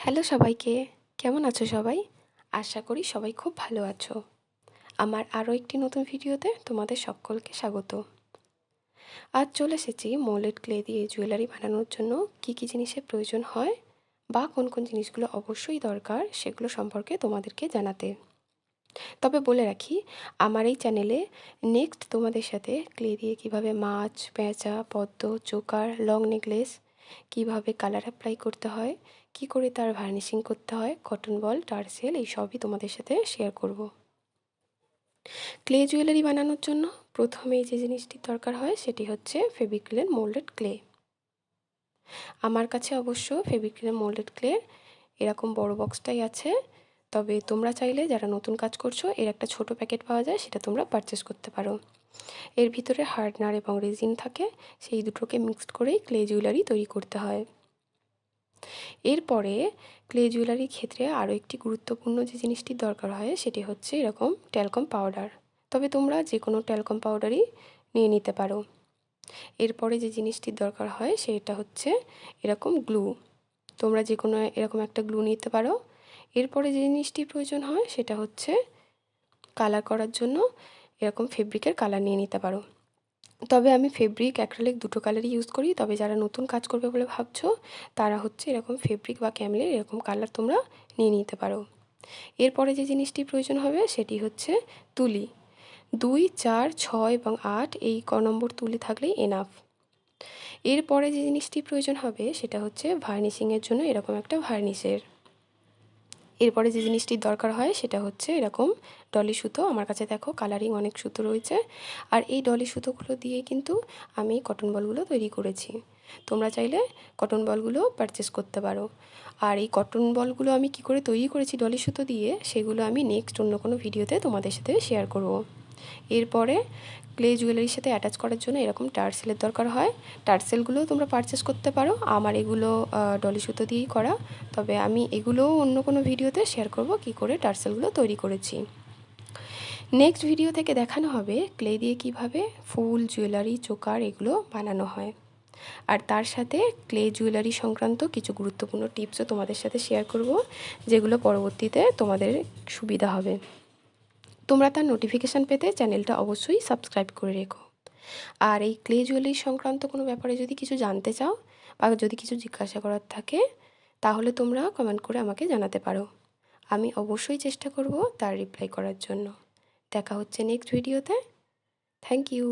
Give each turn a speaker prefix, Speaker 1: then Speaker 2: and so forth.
Speaker 1: Hello সবাইকে, কেমন আছো সবাই? আশা করি সবাই খুব ভালো আছো। আমার আরও একটি নতুন ভিডিওতে তোমাদের সকলকে স্বাগত। আজ চলে এসেছি মোলেড ক্লে দিয়ে জুয়েলারি বানানোর জন্য কি কি জিনিসের প্রয়োজন হয় বা কোন কোন জিনিসগুলো অবশ্যই দরকার সেগুলো সম্পর্কে তোমাদেরকে জানাতে। তবে বলে রাখি, আমার এই চ্যানেলে নেক্সট তোমাদের সাথে ক্লে দিয়ে কীভাবে মাছ, পেঁচা, পদ্ম, চোকার, লং নেকলেস কীভাবে কালার অ্যাপ্লাই করতে হয়, কি করে তার ভার্নিশিং করতে হয় কটন বল টার্সেল এই সবই তোমাদের সাথে শেয়ার করব। ক্লে জুয়েলারি বানানোর জন্য প্রথমেই যে জিনিসটি দরকার হয় সেটি হচ্ছে ফেবিক্রিলের মোল্ডেড ক্লে আমার কাছে অবশ্য ফেবিক্রিলের মোল্ডেড ক্লে এরকম বড় বক্সটাই আছে। তবে তোমরা চাইলে যারা নতুন কাজ করছ, এর একটা ছোট প্যাকেট পাওয়া যায়, সেটা তোমরা পারচেস করতে পারো। এর ভিতরে হার্ডনার এবং রেজিন থাকে, সেই দুটোকে মিক্সড করেই ক্লে জুয়েলারি তৈরি করতে হয়। এরপরে ক্লে জুয়েলারির ক্ষেত্রে আরও একটি গুরুত্বপূর্ণ যে জিনিসটির দরকার হয়, সেটি হচ্ছে এরকম ট্যালকম পাউডার তবে তোমরা যে কোনো ট্যালকম পাউডারই নিয়ে নিতে পারো। এরপরে যে জিনিসটির দরকার হয়, সেটা হচ্ছে এরকম গ্লু তোমরা যে কোনো এরকম একটা গ্লু নিতে পারো এরপরে যে জিনিসটি প্রয়োজন হয় সেটা হচ্ছে কালার করার জন্য এরকম ফেব্রিকের কালার নিয়ে নিতে পারো। তবে আমি ফেব্রিক, অ্যাক্রেলিক দুটো কালারই ইউজ করি। তবে যারা নতুন কাজ করবে বলে ভাবছ, তারা হচ্ছে এরকম ফেব্রিক বা ক্যামেলের এরকম কালার তোমরা নিয়ে নিতে পারো। এরপরে যে জিনিসটি প্রয়োজন হবে সেটি হচ্ছে তুলি। দুই, চার, ছয় এবং আট এই ক নম্বর তুলি থাকলেই এনাফ এরপরে যে জিনিসটি প্রয়োজন হবে সেটা হচ্ছে ভার্নিশিংয়ের জন্য এরকম একটা ভার্নিশের এরপরে যে জিনিসটির দরকার হয় সেটা হচ্ছে এরকম ডলি সুতো। আমার কাছে দেখো কালারিং অনেক সুতো রয়েছে। আর এই ডলি সুতোগুলো দিয়ে কিন্তু আমি কটন বলগুলো তৈরি করেছি। তোমরা চাইলে কটন বলগুলো পারচেস করতে পারো। আর এই কটন বলগুলো আমি কি করে তৈরি করেছি ডলি সুতো দিয়ে, সেগুলো আমি নেক্সট অন্য কোনো ভিডিওতে তোমাদের সাথে শেয়ার করব। এরপরে ক্লে জুয়েলারির সাথে অ্যাটাচ করার জন্য এরকম টার্সেলের দরকার হয়। টার্সেলগুলোও তোমরা পারচেস করতে পারো। আমার এগুলো ডলি সুতো দিয়েই করা। তবে আমি এগুলোও অন্য কোনো ভিডিওতে শেয়ার করব কি করে টার্সেলগুলো তৈরি করেছি। নেক্সট ভিডিও থেকে দেখানো হবে ক্লে দিয়ে কীভাবে ফুল জুয়েলারি চোকার এগুলো বানানো হয়। আর তার সাথে ক্লে জুয়েলারি সংক্রান্ত কিছু গুরুত্বপূর্ণ টিপসও তোমাদের সাথে শেয়ার করব, যেগুলো পরবর্তীতে তোমাদের সুবিধা হবে। তোমরা তার নোটিফিকেশান পেতে চ্যানেলটা অবশ্যই সাবস্ক্রাইব করে রেখো। আর এই ক্লে জুয়েলারি সংক্রান্ত কোনো ব্যাপারে যদি কিছু জানতে চাও বা যদি কিছু জিজ্ঞাসা করার থাকে, তাহলে তোমরা কমেন্ট করে আমাকে জানাতে পারো। আমি অবশ্যই চেষ্টা করব তার রিপ্লাই করার জন্য। দেখা হচ্ছে নেক্সট ভিডিওতে থ্যাংক ইউ